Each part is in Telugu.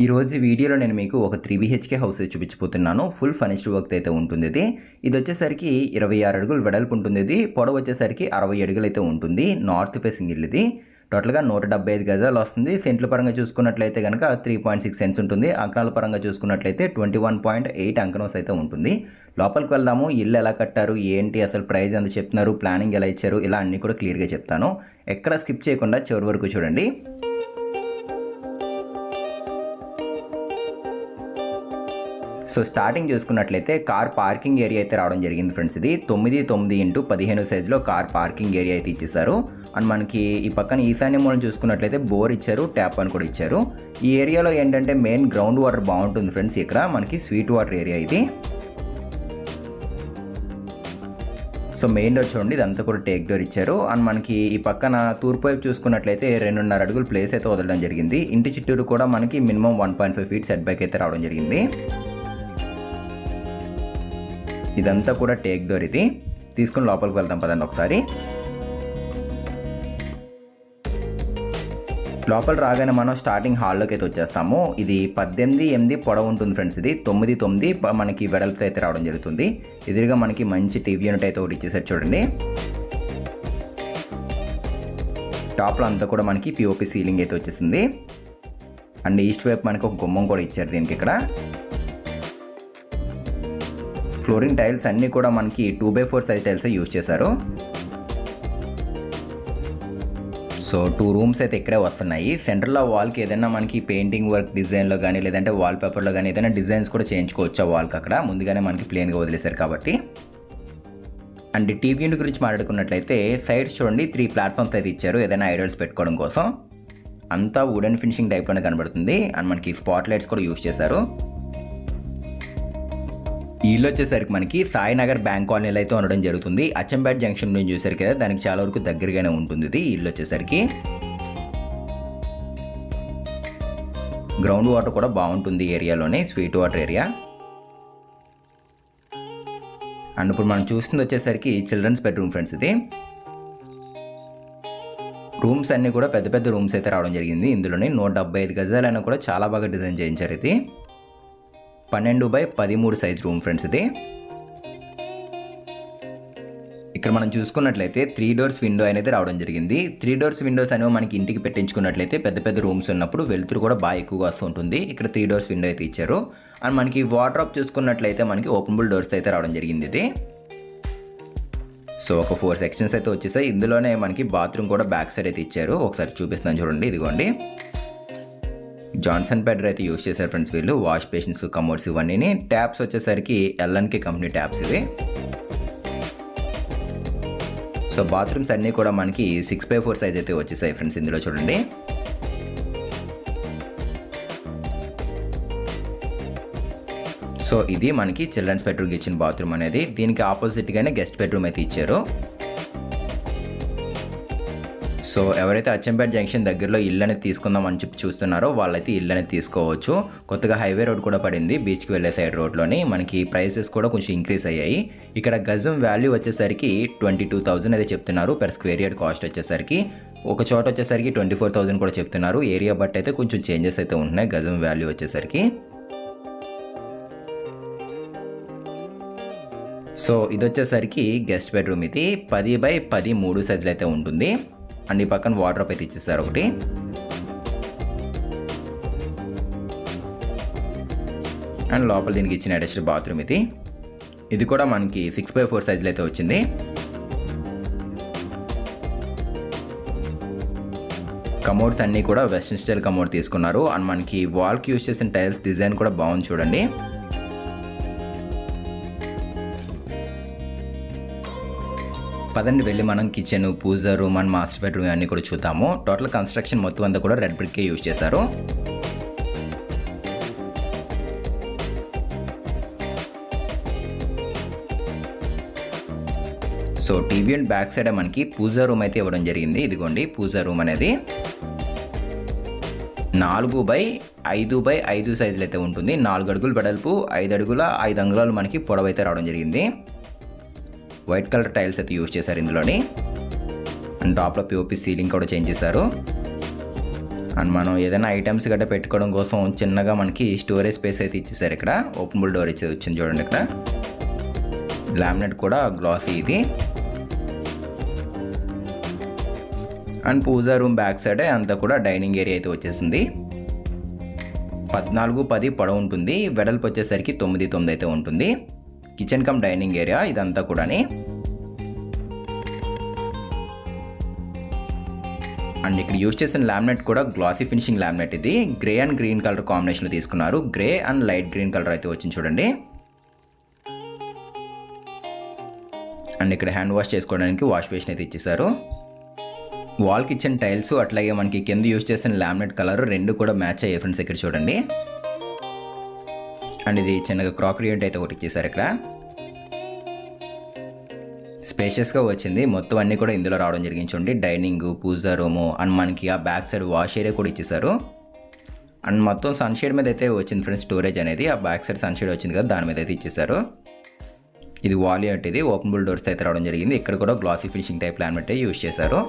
ఈరోజు వీడియోలో నేను మీకు ఒక త్రీ బీహెచ్కే హౌస్ చూపించిపోతున్నాను ఫుల్ ఫర్నిష్డ్ వర్క్ అయితే ఉంటుంది ఇది ఇది వచ్చేసరికి ఇరవై ఆరు అడుగులు వెడల్పు ఉంటుంది ఇది పొడవు వచ్చేసరికి అరవై అడుగులు అయితే ఉంటుంది. నార్త్ ఫేసింగ్ ఇల్లు ఇది టోటల్గా నూట డెబ్బై ఐదు గజాలు వస్తుంది. సెంట్ల పరంగా చూసుకున్నట్లయితే కనుక త్రీ పాయింట్ సిక్స్ సెంట్స్ ఉంటుంది. అంకణాల పరంగా చూసుకున్నట్లయితే ట్వంటీ వన్ పాయింట్ ఎయిట్ అంకణోస్ అయితే ఉంటుంది. లోపలికి వెళ్దాము. ఇల్లు ఎలా కట్టారు? ఏంటి? అసలు ప్రైస్ ఎంత చెప్తున్నారు? ప్లానింగ్ ఎలా ఇచ్చారు? ఇలా అన్నీ కూడా క్లియర్గా చెప్తాను. ఎక్కడ స్కిప్ చేయకుండా చివరి వరకు చూడండి. సో స్టార్టింగ్ చూసుకున్నట్లయితే కార్ పార్కింగ్ ఏరియా అయితే రావడం జరిగింది ఫ్రెండ్స్ ఇది తొమ్మిది తొమ్మిది ఇంటూ పదిహేను సైజులో కార్ పార్కింగ్ ఏరియా అయితే ఇచ్చేసారు అండ్ మనకి ఈ పక్కన ఈశాన్య మూలం చూసుకున్నట్లయితే బోర్ ఇచ్చారు ట్యాప్ అని కూడా ఇచ్చారు. ఈ ఏరియాలో ఏంటంటే మెయిన్ గ్రౌండ్ వాటర్ బాగుంటుంది ఫ్రెండ్స్ ఇక్కడ మనకి స్వీట్ వాటర్ ఏరియా ఇది. సో మెయిన్ డోర్ చూడండి ఇదంతా కూడా టేక్ డోర్ ఇచ్చారు. అండ్ మనకి ఈ పక్కన తూర్పు వైపు చూసుకున్నట్లయితే రెండున్నర అడుగులు ప్లేస్ అయితే వదలడం జరిగింది. ఇంటి చుట్టూరు కూడా మనకి minimum one point five feet set back అయితే రావడం జరిగింది. ఇదంతా కూడా టేక్ దొరిది తీసుకుని లోపలికి వెళ్దాం పదండి ఒకసారి. లోపల రాగానే మనం స్టార్టింగ్ హాల్లోకి అయితే వచ్చేస్తాము. ఇది పద్దెనిమిది ఎనిమిది పొడవు ఉంటుంది ఫ్రెండ్స్ ఇది. తొమ్మిది తొమ్మిది మనకి వెడల్పుతో అయితే రావడం జరుగుతుంది. ఎదురుగా మనకి మంచి టీవీ యూనిట్ అయితే ఒకటి ఇచ్చేసారు చూడండి. టాప్లో అంతా కూడా మనకి పిఓపి సీలింగ్ అయితే వచ్చేసింది. అండ్ ఈస్ట్ వైపు మనకి ఒక గుమ్మం కూడా ఇచ్చారు దీనికి ఇక్కడ. ఫ్లోరింగ్ టైల్స్ అన్నీ కూడా మనకి two by four size tiles use చేశారు. సో టూ రూమ్స్ అయితే ఇక్కడే వస్తున్నాయి. సెంటర్లో వాల్కి ఏదైనా మనకి పెయింటింగ్ వర్క్ డిజైన్లో కానీ లేదంటే వాల్ పేపర్లో కానీ ఏదైనా డిజైన్స్ కూడా చేయించుకోవచ్చు ఆ వాల్కి అక్కడ? ముందుగానే మనకి ప్లేన్గా వదిలేశారు కాబట్టి. అండ్ టీవీ యూనిట్ గురించి మాట్లాడుకున్నట్లయితే సైడ్స్ చూడండి త్రీ ప్లాట్ఫామ్స్ అయితే ఇచ్చారు. ఏదైనా ఐడల్స్ పెట్టుకోవడం కోసం. అంతా వుడెన్ ఫినిషింగ్ టైప్లోనే కనబడుతుంది. అండ్ మనకి స్పాట్ లైట్స్ కూడా యూజ్ చేశారు. ఇల్లు వచ్చేసరికి మనకి సాయినగర్ బ్యాంక్ కాలనీలో అయితే ఉండడం జరుగుతుంది. అచ్చంపేట జంక్షన్ నుంచి చూసారు కదా దానికి చాలా వరకు దగ్గరగానే ఉంటుంది ఇది వీళ్ళు ఇల్లు వచ్చేసరికి గ్రౌండ్ వాటర్ కూడా బాగుంటుంది ఏరియాలోనే స్వీట్ వాటర్ ఏరియా. అండ్ ఇప్పుడు మనం చూస్తుంది వచ్చేసరికి చిల్డ్రన్స్ బెడ్రూమ్ ఫ్రెండ్స్ ఇది. రూమ్స్ అన్నీ కూడా పెద్ద పెద్ద రూమ్స్ అయితే రావడం జరిగింది. ఇందులోనే నూట డెబ్బై ఐదు గజాలైనా కూడా చాలా బాగా డిజైన్ చేయించారు ఇది. పన్నెండు బై పదిమూడు సైజ్ రూమ్ ఫ్రెండ్స్ ఇది. ఇక్కడ మనం చూసుకున్నట్లయితే త్రీ డోర్స్ విండో అనేది రావడం జరిగింది. త్రీ డోర్స్ విండోస్ అనేవి మనకి ఇంటికి పెట్టించుకున్నట్లయితే పెద్ద పెద్ద రూమ్స్ ఉన్నప్పుడు వెలుతురు కూడా బాగా ఎక్కువగా వస్తూ ఉంటుంది. ఇక్కడ త్రీ డోర్స్ విండో అయితే ఇచ్చారు. అండ్ మనకి వాటర్ చూసుకున్నట్లయితే మనకి ఓపెనబుల్ డోర్స్ అయితే రావడం జరిగింది ఇది. సో ఒక ఫోర్ సెక్షన్స్ అయితే వచ్చేసాయి. ఇందులోనే మనకి బాత్రూమ్ కూడా బ్యాక్ సైడ్ అయితే ఇచ్చారు. ఒకసారి చూపిస్తాను చూడండి ఇదిగోండి. జాన్సన్ పెడర్ అయితే యూస్ చేశారు ఫ్రెండ్స్ వీళ్ళు. వాష్ బేషన్స్ కమోడ్స్ ఇవన్నీ ట్యాప్స్ వచ్చేసరికి ఎల్ఎన్కే కంపెనీ ట్యాప్స్ ఇవి. సో బాత్రూమ్స్ అన్నీ కూడా మనకి సిక్స్ బై ఫోర్ సైజ్ అయితే వచ్చేసాయి ఫ్రెండ్స్ ఇందులో చూడండి. సో ఇది మనకి చిల్డ్రన్స్ బెడ్రూమ్కి ఇచ్చిన బాత్రూమ్ అనేది. దీనికి ఆపోజిట్గానే గెస్ట్ బెడ్రూమ్ అయితే ఇచ్చారు. సో ఎవరైతే అచ్చంపేట జంక్షన్ దగ్గరలో ఇల్లు అనేది తీసుకుందాం అని చెప్పి చూస్తున్నారో వాళ్ళైతే ఇల్లు అనేది తీసుకోవచ్చు. కొత్తగా హైవే రోడ్ కూడా పడింది బీచ్కి వెళ్ళే సైడ్ రోడ్లోని. మనకి ప్రైసెస్ కూడా కొంచెం ఇంక్రీస్ అయ్యాయి. ఇక్కడ గజం వాల్యూ వచ్చేసరికి ట్వంటీ టూ థౌజండ్ అయితే చెప్తున్నారు. పర్ స్క్వేర్ యార్డ్ కాస్ట్ వచ్చేసరికి ఒక చోట వచ్చేసరికి ట్వంటీ ఫోర్ థౌజండ్ కూడా చెప్తున్నారు. ఏరియా బట్ అయితే కొంచెం చేంజెస్ అయితే ఉంటున్నాయి గజం వాల్యూ వచ్చేసరికి. సో ఇది వచ్చేసరికి గెస్ట్ బెడ్రూమ్ ఇది. పది బై పది మూడు సైజులు అయితే ఉంటుంది. అండ్ ఈ పక్కన వాటర్ అయితే ఇచ్చేసారు ఒకటి. అండ్ లోపల దీనికి ఇచ్చిన అటాచ్డ్ బాత్రూమ్ ఇది. ఇది కూడా మనకి సిక్స్ బై ఫోర్ సైజులో అయితే వచ్చింది. కమోడ్స్ అన్నీ కూడా వెస్ట్రన్ స్టైల్ కమోడ్ తీసుకున్నారు. అండ్ మనకి వాల్కి యూస్ చేసిన టైల్స్ డిజైన్ కూడా బాగుంది చూడండి. పదండి వెళ్ళి మనం kitchen pooja room and master bedroom అన్నీ కూడా చూద్దాము. టోటల్ కన్స్ట్రక్షన్ మొత్తం అంతా కూడా రెడ్ బ్రిక్కే యూజ్ చేశారు. So TV and back side మనకి పూజా రూమ్ అయితే ఇవ్వడం జరిగింది. ఇదిగోండి పూజా రూమ్ అనేది నాలుగు బై ఐదు బై ఐదు సైజులు అయితే ఉంటుంది. నాలుగు అడుగులు వెడల్పు ఐదు అడుగుల ఐదు అంగుళాలు మనకి పొడవైతే రావడం జరిగింది. వైట్ కలర్ టైల్స్ అయితే యూజ్ చేశారు ఇందులోని. అండ్ టాప్లో పిఓపి సీలింగ్ కూడా చేంజ్ చేశారు. అండ్ మనం ఏదైనా ఐటమ్స్ గట్రా పెట్టుకోవడం కోసం చిన్నగా మనకి స్టోరేజ్ స్పేస్ అయితే ఇచ్చేసారు ఇక్కడ. ఓపెనబుల్ డోర్ ఇచ్చేది వచ్చింది చూడండి ఇక్కడ. లామినేట్ కూడా గ్లాసీ ఇది. అండ్ పూజా రూమ్ బ్యాక్ సైడే అంతా కూడా డైనింగ్ ఏరియా అయితే వచ్చేసింది. పద్నాలుగు పది పొడవు ఉంటుంది. వెడల్పు వచ్చేసరికి తొమ్మిది తొమ్మిది అయితే ఉంటుంది. కిచెన్ కమ్ డైనింగ్ ఏరియా ఇదంతా కూడాని. అండ్ ఇక్కడ యూజ్ చేసిన లామినేట్ కూడా గ్లాసీ ఫినిషింగ్ ల్యామినేట్ ఇది. గ్రే అండ్ గ్రీన్ కలర్ కాంబినేషన్లో తీసుకున్నారు. Grey and light green colour అయితే వచ్చింది చూడండి. అండ్ ఇక్కడ హ్యాండ్ వాష్ చేసుకోవడానికి వాష్ బేసిన్ అయితే ఇచ్చేసారు వాల్ కిచెన్ టైల్స్ అట్లాగే మనకి కింద యూజ్ చేసిన లామినేట్ కలర్ రెండు కూడా మ్యాచ్ అయ్యాయి ఫ్రెండ్స్ ఇక్కడ చూడండి. అండ్ ఇది చిన్నగా క్రాకరీ అయితే ఒకటి ఇచ్చేసారు ఇక్కడ. స్పేషియస్గా వచ్చింది. మొత్తం అన్నీ కూడా ఇందులో రావడం జరిగింది చూడండి. డైనింగ్ పూజా రూము అండ్ మనకి ఆ బ్యాక్ సైడ్ వాష్ ఏరియా కూడా ఇచ్చేసారు. అండ్ మొత్తం సన్షేడ్ మీద అయితే వచ్చింది ఫ్రెండ్స్ స్టోరేజ్ అనేది. ఆ బ్యాక్ సైడ్ సన్షేడ్ వచ్చింది కదా దాని మీద అయితే ఇచ్చేసారు. ఇది వాలీ అంటే ఇది. ఓపెనబుల్ డోర్స్ అయితే రావడం జరిగింది. ఇక్కడ కూడా గ్లాసీ ఫినిషింగ్ టైప్ ప్లాన్ అంటే యూస్ చేశారు.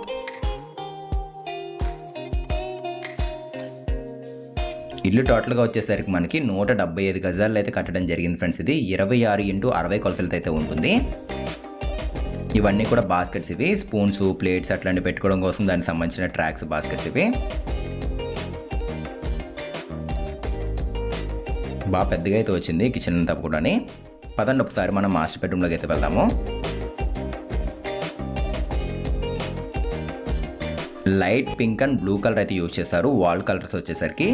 ఇల్లు టోటల్గా వచ్చేసరికి మనకి నూట డెబ్బై ఐదు గజాలు అయితే కట్టడం జరిగింది ఫ్రెండ్స్. ఇది ఇరవై ఆరు ఇంటూ అరవై కొలతలతో అయితే ఉంటుంది. ఇవన్నీ కూడా బాస్కెట్స్ ఇవి. స్పూన్స్ ప్లేట్స్ అట్లాంటివి పెట్టుకోవడం కోసం దానికి సంబంధించిన ట్రాక్స్ బాస్కెట్స్ ఇవి. బాగా పెద్దగా అయితే వచ్చింది కిచెన్ అంతా కూడా పదండి ఒకసారి మనం మాస్టర్ బెడ్రూమ్లోకి అయితే వెళ్దాము. Light pink and blue colour అయితే యూజ్ చేశారు. వాల్ కలర్స్ వచ్చేసరికి.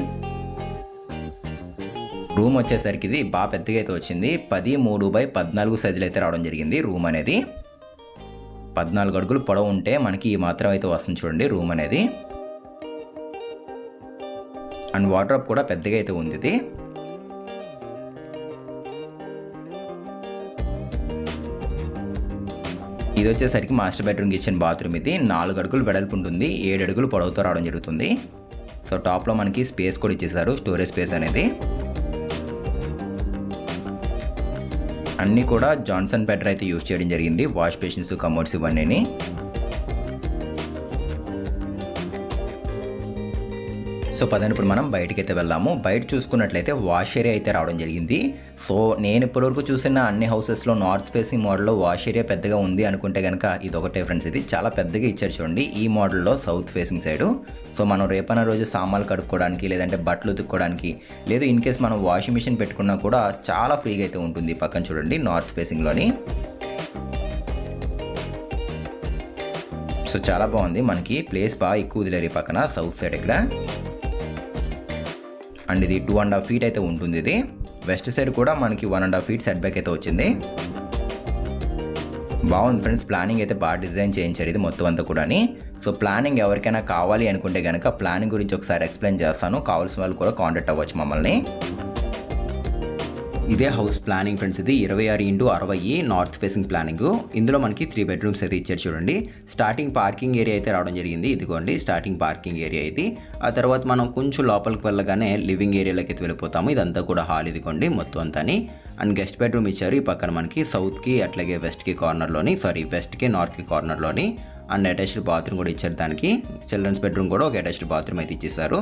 రూమ్ వచ్చేసరికి ఇది బాగా పెద్దగా అయితే వచ్చింది. పది మూడు బై పద్నాలుగు సైజులు అయితే రావడం జరిగింది రూమ్ అనేది. పద్నాలుగు అడుగులు పొడవు ఉంటే మనకి ఈ మాత్రం అయితే వస్తుంది చూడండి రూమ్ అనేది. అండ్ వాటర్ కూడా పెద్దగా అయితే ఉంది ఇది. ఇది వచ్చేసరికి మాస్టర్ బెడ్రూమ్ కిచెన్ బాత్రూమ్ ఇది. నాలుగు అడుగులు వెడల్పు ఉంటుంది. ఏడు అడుగులు పొడవుతో రావడం జరుగుతుంది. సో టాప్లో మనకి స్పేస్ కూడా ఇచ్చేసారు. స్టోరేజ్ స్పేస్ అనేది. అన్నీ కూడా జాన్సన్ బెటర్ అయితే యూజ్ చేయడం జరిగింది. వాష్ బేషన్స్ కమోడ్స్ ఇవన్నీ సో పదండి ఇప్పుడు మనం బయటకి అయితే వెళ్దాము. బయట చూసుకున్నట్లయితే వాష్ ఏరియా అయితే రావడం జరిగింది. సో నేను ఇప్పటివరకు చూసిన అన్ని హౌసెస్లో నార్త్ ఫేసింగ్ మోడల్లో వాష్ ఏరియా పెద్దగా ఉంది అనుకుంటే కనుక ఇది ఒకటే ఫ్రెండ్స్ ఇది. చాలా పెద్దగా ఇచ్చారు చూడండి ఈ మోడల్లో సౌత్ ఫేసింగ్ సైడు. సో మనం రేపన్న రోజు సామాన్లు కడుక్కోవడానికి లేదంటే బట్టలు ఉతుక్కోవడానికి లేదు ఇన్ కేస్ మనం వాషింగ్ మిషన్ పెట్టుకున్నా కూడా చాలా ఫ్రీగా అయితే ఉంటుంది పక్కన చూడండి నార్త్ ఫేసింగ్లోని. సో చాలా బాగుంది. మనకి ప్లేస్ బాగా ఎక్కువ వదిలేరు పక్కన సౌత్ సైడ్ ఇక్కడ. అండ్ ఇది టూ అండ్ హాఫ్ ఫీట్ అయితే ఉంటుంది ఇది వెస్ట్ సైడ్ కూడా మనకి one and half feet set back అయితే వచ్చింది. బాగుంది ఫ్రెండ్స్ ప్లానింగ్ అయితే బాగా డిజైన్ చేయించారు ఇది మొత్తం అంతా కూడా సో ప్లానింగ్ ఎవరికైనా కావాలి అనుకుంటే కనుక ప్లానింగ్ గురించి ఒకసారి ఎక్స్ప్లెయిన్ చేస్తాను. కావాల్సిన వాళ్ళు కూడా కాంటాక్ట్ అవ్వచ్చు మమ్మల్ని. ఇదే హౌస్ ప్లానింగ్ ఫ్రెండ్స్ ఇది. ఇరవై ఆరు ఇంటూ అరవై నార్త్ ఫేసింగ్ ప్లానింగ్. ఇందులో మనకి త్రీ బెడ్రూమ్స్ అయితే ఇచ్చారు చూడండి. స్టార్టింగ్ పార్కింగ్ ఏరియా అయితే రావడం జరిగింది. ఇదిగోండి స్టార్టింగ్ పార్కింగ్ ఏరియా ఇది. ఆ తర్వాత మనం కొంచెం లోపలికి వెళ్ళగానే లివింగ్ ఏరియాలోకి అయితే వెళ్ళిపోతాము. ఇదంతా కూడా హాల్ ఇదిగోండి మొత్తం అంతాని. అండ్ గెస్ట్ బెడ్రూమ్ ఇచ్చారు. ఈ పక్కన మనకి సౌత్కి అట్లాగే వెస్ట్కి కార్నర్లోని సారీ వెస్ట్కి నార్త్కి కార్నర్లోని అండ్ అటాచ్డ్ బాత్రూమ్ కూడా ఇచ్చారు దానికి. చిల్డ్రన్స్ బెడ్రూమ్ కూడా ఒక అటాచ్డ్ బాత్రూమ్ అయితే ఇచ్చేసారు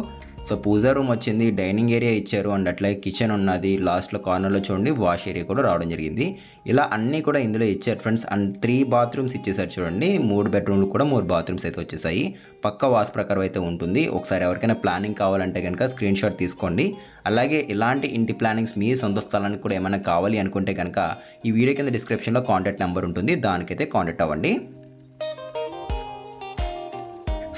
సో పూజా రూమ్ వచ్చింది డైనింగ్ ఏరియా ఇచ్చారు అండ్ అట్లాగే కిచెన్ ఉన్నది. లాస్ట్లో కార్నర్లో చూడండి వాష్ ఏరియా కూడా రావడం జరిగింది. ఇలా అన్నీ కూడా ఇందులో ఇచ్చారు ఫ్రెండ్స్. అండ్ త్రీ బాత్రూమ్స్ ఇచ్చేసారు చూడండి. మూడు బెడ్రూమ్లు కూడా మూడు బాత్రూమ్స్ అయితే వచ్చేసాయి. పక్క వాస్ ప్రకారం అయితే ఉంటుంది. ఒకసారి ఎవరికైనా ప్లానింగ్ కావాలంటే కనుక స్క్రీన్ షాట్ తీసుకోండి. అలాగే ఇలాంటి ఇంటి ప్లానింగ్స్ మీ సొంత స్థలానికి కూడా ఏమైనా కావాలి అనుకుంటే కనుక ఈ వీడియో కింద డిస్క్రిప్షన్లో కాంటాక్ట్ నెంబర్ ఉంటుంది. దానికైతే కాంటాక్ట్ అవ్వండి.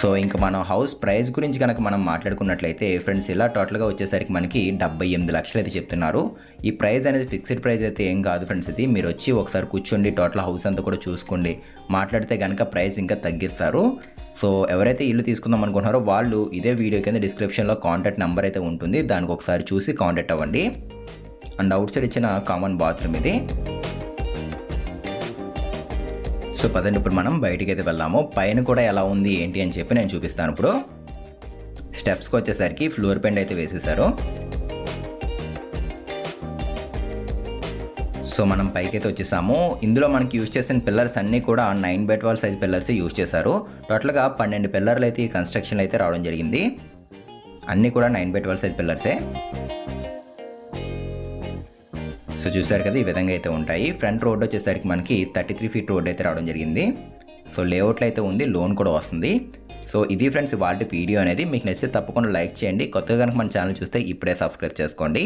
సో ఇంకా మనం హౌస్ ప్రైస్ గురించి కనుక మనం మాట్లాడుకున్నట్లయితే ఫ్రెండ్స్ ఇలా టోటల్గా వచ్చేసరికి మనకి డెబ్బై ఎనిమిది లక్షలు అయితే చెప్తున్నారు. ఈ ప్రైస్ అనేది ఫిక్స్డ్ ప్రైస్ అయితే ఏం కాదు ఫ్రెండ్స్ ఇది. మీరు వచ్చి ఒకసారి కూర్చోండి టోటల్ హౌస్ అంతా కూడా చూసుకోండి. మాట్లాడితే కనుక ప్రైస్ ఇంకా తగ్గిస్తారు. సో ఎవరైతే ఇల్లు తీసుకుందాం అనుకుంటున్నారో వాళ్ళు ఇదే వీడియో కింద డిస్క్రిప్షన్లో కాంటాక్ట్ నెంబర్ అయితే ఉంటుంది. దానికి ఒకసారి చూసి కాంటాక్ట్ అవ్వండి. అండ్ అవుట్ సైడ్ ఇచ్చిన కామన్ బాత్రూమ్ ఇది. సో పదండి ఇప్పుడు మనం బయటికి అయితే వెళ్ళాము పైన కూడా ఎలా ఉంది ఏంటి అని చెప్పి నేను చూపిస్తాను. ఇప్పుడు స్టెప్స్కి వచ్చేసరికి ఫ్లోర్ పెయింట్ అయితే వేసేసారు సో మనం పైకి అయితే వచ్చేసాము. ఇందులో మనకి యూజ్ చేసిన పిల్లర్స్ అన్నీ కూడా nine by twelve size pillars use చేశారు. టోటల్గా పన్నెండు పిల్లర్లు అయితే ఈ కన్స్ట్రక్షన్ అయితే రావడం జరిగింది. అన్నీ కూడా నైన్ బై ట్వెల్వ్ సైజ్ పిల్లర్సే. సో చూసారు కదా ఈ విధంగా అయితే ఉంటాయి. ఫ్రంట్ రోడ్ వచ్చేసరికి మనకి థర్టీ త్రీ ఫీట్ రోడ్ అయితే రావడం జరిగింది. సో లేఅవుట్లో అయితే ఉంది లోన్ కూడా వస్తుంది. సో ఇది ఫ్రెండ్స్ వాటి వీడియో అనేది. మీకు నచ్చితే తప్పకుండా లైక్ చేయండి. కొత్తగా కనుక మన ఛానల్ చూస్తే ఇప్పుడే సబ్స్క్రైబ్ చేసుకోండి.